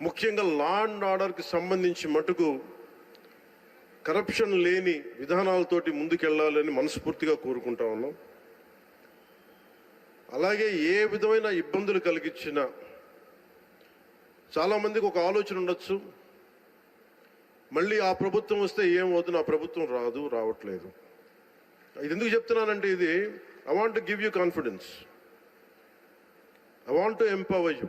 ముఖ్యంగా law and ఆర్డర్కి సంబంధించి మటుకు కరప్షన్ లేని విధానాలతోటి ముందుకెళ్ళాలని మనస్ఫూర్తిగా కోరుకుంటా ఉన్నాం. అలాగే ఏ విధమైన ఇబ్బందులు కలిగించినా చాలామందికి ఒక ఆలోచన ఉండొచ్చు. మళ్ళీ ఆ ప్రభుత్వం వస్తే ఏమవుతుంది ఆ ప్రభుత్వం రాదు రావట్లేదు. ఇది ఎందుకు చెప్తున్నానంటే ఇది I want give you confidence I want to empower you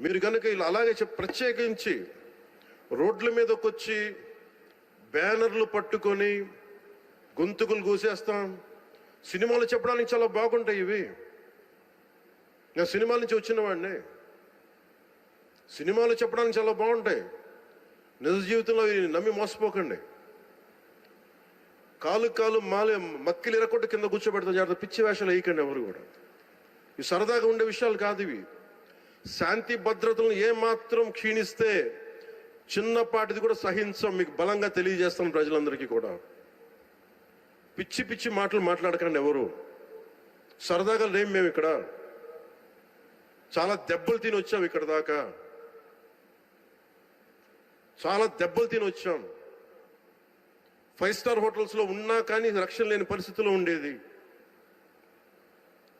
మీరు కనుక ఇలా అలాగే చెప్ ప్రత్యేకించి రోడ్ల మీదకి వచ్చి బ్యానర్లు పట్టుకొని గొంతుకులు కూసేస్తాం సినిమాలు చెప్పడానికి చాలా బాగుంటాయి ఇవి. నేను సినిమాల నుంచి వచ్చిన వాడిని సినిమాలు చెప్పడానికి చాలా బాగుంటాయి. నిజ జీవితంలో నమ్మి మోసపోకండి. కాలు కాలు మాలే మక్కిలు ఎరకొట్టు కింద కూర్చోబెడతాం జాగ్రత్త పిచ్చి వేషాలు వేయకండి ఎవరు కూడా. ఇవి సరదాగా ఉండే విషయాలు కాదు ఇవి. శాంతి భద్రతలను ఏమాత్రం క్షీణిస్తే చిన్నపాటిది కూడా సహించం మీకు బలంగా తెలియజేస్తాం ప్రజలందరికీ కూడా. పిచ్చి పిచ్చి మాటలు మాట్లాడకండి ఎవరు. సరదాగా లేం మేము ఇక్కడ? చాలా దెబ్బలు తిని వచ్చాం ఇక్కడ దాకా. చాలా దెబ్బలు తిని వచ్చాం. ఫైవ్ స్టార్ హోటల్స్లో ఉన్నా కానీ రక్షణ లేని పరిస్థితిలో ఉండేది.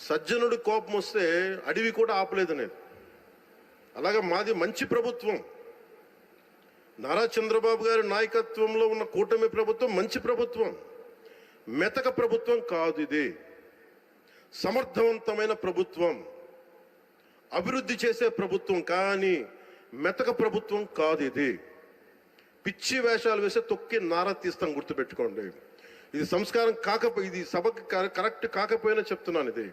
సజ్జనుడి కోపం వస్తే అడవి కూడా ఆపలేదు నేను. అలాగే మాది మంచి ప్రభుత్వం. నారా చంద్రబాబు గారి నాయకత్వంలో ఉన్న కూటమి ప్రభుత్వం మంచి ప్రభుత్వం. మెతక ప్రభుత్వం కాదు ఇది. సమర్థవంతమైన ప్రభుత్వం. అభివృద్ధి చేసే ప్రభుత్వం కానీ మెతక ప్రభుత్వం కాదు ఇది. పిచ్చి వేషాలు వేస్తే తొక్కి నారా తీస్తాం గుర్తుపెట్టుకోండి. ఇది సంస్కారం కాకపోయి ఇది సభకు కరెక్ట్ కాకపోయినా చెప్తున్నాను ఇది.